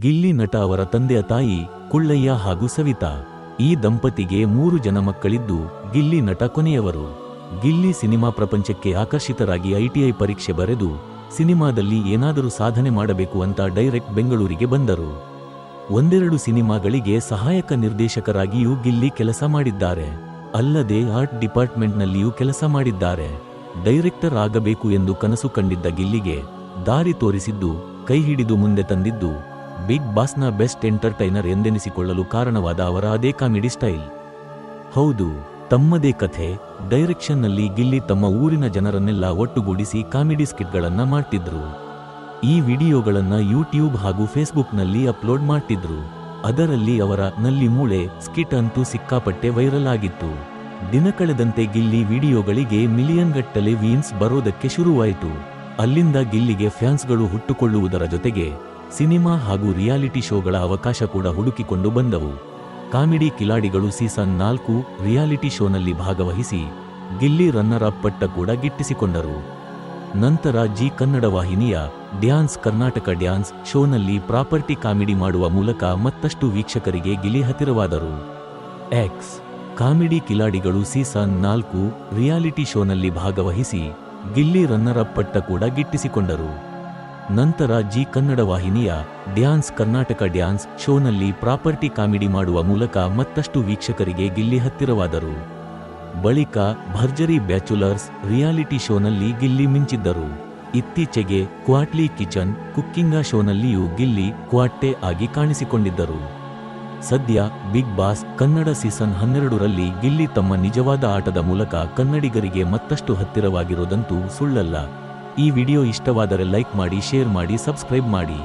ಗಿಲ್ಲಿ ನಟ ಅವರ ತಂದೆಯ ತಾಯಿ ಕುಳ್ಳಯ್ಯ ಹಾಗೂ ಸವಿತಾ. ಈ ದಂಪತಿಗೆ ಮೂರು ಜನ ಮಕ್ಕಳಿದ್ದು ಗಿಲ್ಲಿ ನಟ ಕೊನೆಯವರು. ಗಿಲ್ಲಿ ಸಿನಿಮಾ ಪ್ರಪಂಚಕ್ಕೆ ಆಕರ್ಷಿತರಾಗಿ ಐಟಿಐ ಪರೀಕ್ಷೆ ಬರೆದು, ಸಿನಿಮಾದಲ್ಲಿ ಏನಾದರೂ ಸಾಧನೆ ಮಾಡಬೇಕು ಅಂತ ಡೈರೆಕ್ಟ್ ಬೆಂಗಳೂರಿಗೆ ಬಂದರು. ಒಂದೆರಡು ಸಿನಿಮಾಗಳಿಗೆ ಸಹಾಯಕ ನಿರ್ದೇಶಕರಾಗಿಯೂ ಗಿಲ್ಲಿ ಕೆಲಸ ಮಾಡಿದ್ದಾರೆ. ಅಲ್ಲದೆ ಆರ್ಟ್ ಡಿಪಾರ್ಟ್ಮೆಂಟ್ನಲ್ಲಿಯೂ ಕೆಲಸ ಮಾಡಿದ್ದಾರೆ. ಡೈರೆಕ್ಟರ್ ಆಗಬೇಕು ಎಂದು ಕನಸು ಕಂಡಿದ್ದ ಗಿಲ್ಲಿಗೆ ದಾರಿ ತೋರಿಸಿದ್ದು, ಕೈ ಹಿಡಿದು ಮುಂದೆ ತಂದಿದ್ದು ಬಿಗ್ ಬಾಸ್ನ ಬೆಸ್ಟ್ ಎಂಟರ್ಟೈನರ್ ಎಂದೆನಿಸಿಕೊಳ್ಳಲು ಕಾರಣವಾದ ಅವರ ಅದೇ ಕಾಮಿಡಿ ಸ್ಟೈಲ್. ಹೌದು, ತಮ್ಮದೇ ಕಥೆ, ಡೈರೆಕ್ಷನ್ನಲ್ಲಿ ಗಿಲ್ಲಿ ತಮ್ಮ ಊರಿನ ಜನರನ್ನೆಲ್ಲ ಒಟ್ಟುಗೂಡಿಸಿ ಕಾಮಿಡಿ ಸ್ಕಿಟ್ಗಳನ್ನು ಮಾಡ್ತಿದ್ರು. ಈ ವಿಡಿಯೋಗಳನ್ನು ಯೂಟ್ಯೂಬ್ ಹಾಗೂ ಫೇಸ್ಬುಕ್ನಲ್ಲಿ ಅಪ್ಲೋಡ್ ಮಾಡ್ತಿದ್ರು. ಅದರಲ್ಲಿ ಅವರ ನಲ್ಲಿ ಮೂಳೆ, ಸ್ಕಿಟ್ ಅಂತೂ ಸಿಕ್ಕಾಪಟ್ಟೆ ವೈರಲ್ ಆಗಿತ್ತು. ದಿನ ಕಳೆದಂತೆ ಗಿಲ್ಲಿ ವಿಡಿಯೋಗಳಿಗೆ ಮಿಲಿಯನ್ ಗಟ್ಟಲೆ ವೀನ್ಸ್ ಬರೋದಕ್ಕೆ ಶುರುವಾಯಿತು. ಅಲ್ಲಿಂದ ಗಿಲ್ಲಿಗೆ ಫ್ಯಾನ್ಸ್ಗಳು ಹುಟ್ಟುಕೊಳ್ಳುವುದರ ಜೊತೆಗೆ ಸಿನಿಮಾ ಹಾಗೂ ರಿಯಾಲಿಟಿ ಶೋಗಳ ಅವಕಾಶ ಕೂಡ ಹುಡುಕಿಕೊಂಡು ಬಂದವು. ಕಾಮಿಡಿ ಕಿಲಾಡಿಗಳು ಸೀಸನ್ ನಾಲ್ಕು ರಿಯಾಲಿಟಿ ಶೋನಲ್ಲಿ ಭಾಗವಹಿಸಿ ಗಿಲ್ಲಿ ರನ್ನರ್ ಅಪ್ ಪಟ್ಟ ಕೂಡ ಗಿಟ್ಟಿಸಿಕೊಂಡರು. ನಂತರ ಜಿ ಕನ್ನಡ ವಾಹಿನಿಯ ಡ್ಯಾನ್ಸ್ ಕರ್ನಾಟಕ ಡ್ಯಾನ್ಸ್ ಶೋನಲ್ಲಿ ಪ್ರಾಪರ್ಟಿ ಕಾಮಿಡಿ ಮಾಡುವ ಮೂಲಕ ಮತ್ತಷ್ಟು ವೀಕ್ಷಕರಿಗೆ ಗಿಲಿ ಹತ್ತಿರವಾದರು. ಎಕ್ಸ್ ಕಾಮಿಡಿ ಕಿಲಾಡಿಗಳು ಸೀಸನ್ ನಾಲ್ಕು ರಿಯಾಲಿಟಿ ಶೋನಲ್ಲಿ ಭಾಗವಹಿಸಿ ಗಿಲ್ಲಿ ರನ್ನರ್ ಅಪ್ ಪಟ್ಟ ಕೂಡ ಗಿಟ್ಟಿಸಿಕೊಂಡರು. ನಂತರ ಜಿ ಕನ್ನಡ ವಾಹಿನಿಯ ಡ್ಯಾನ್ಸ್ ಕರ್ನಾಟಕ ಡ್ಯಾನ್ಸ್ ಶೋನಲ್ಲಿ ಪ್ರಾಪರ್ಟಿ ಕಾಮಿಡಿ ಮಾಡುವ ಮೂಲಕ ಮತ್ತಷ್ಟು ವೀಕ್ಷಕರಿಗೆ ಗಿಲ್ಲಿ ಹತ್ತಿರವಾದರು. ಬಳಿಕ ಭರ್ಜರಿ ಬ್ಯಾಚುಲರ್ಸ್ ರಿಯಾಲಿಟಿ ಶೋನಲ್ಲಿ ಗಿಲ್ಲಿ ಮಿಂಚಿದ್ದರು. ಇತ್ತೀಚೆಗೆ ಕ್ವಾಟ್ಲಿ ಕಿಚನ್ ಕುಕ್ಕಿಂಗ ಶೋನಲ್ಲಿಯೂ ಗಿಲ್ಲಿ ಕ್ವಾಟ್ಟೆ ಆಗಿ ಕಾಣಿಸಿಕೊಂಡಿದ್ದರು. ಸದ್ಯ ಬಿಗ್ ಬಾಸ್ ಕನ್ನಡ ಸೀಸನ್ ಹನ್ನೆರಡರಲ್ಲಿ ಗಿಲ್ಲಿ ತಮ್ಮ ನಿಜವಾದ ಆಟದ ಮೂಲಕ ಕನ್ನಡಿಗರಿಗೆ ಮತ್ತಷ್ಟು ಹತ್ತಿರವಾಗಿರೋದಂತೂ ಸುಳ್ಳಲ್ಲ. ಈ ವಿಡಿಯೋ ಇಷ್ಟವಾದರೆ ಲೈಕ್ ಮಾಡಿ ಶೇರ್ ಮಾಡಿ ಸಬ್ಸ್ಕ್ರೈಬ್ ಮಾಡಿ.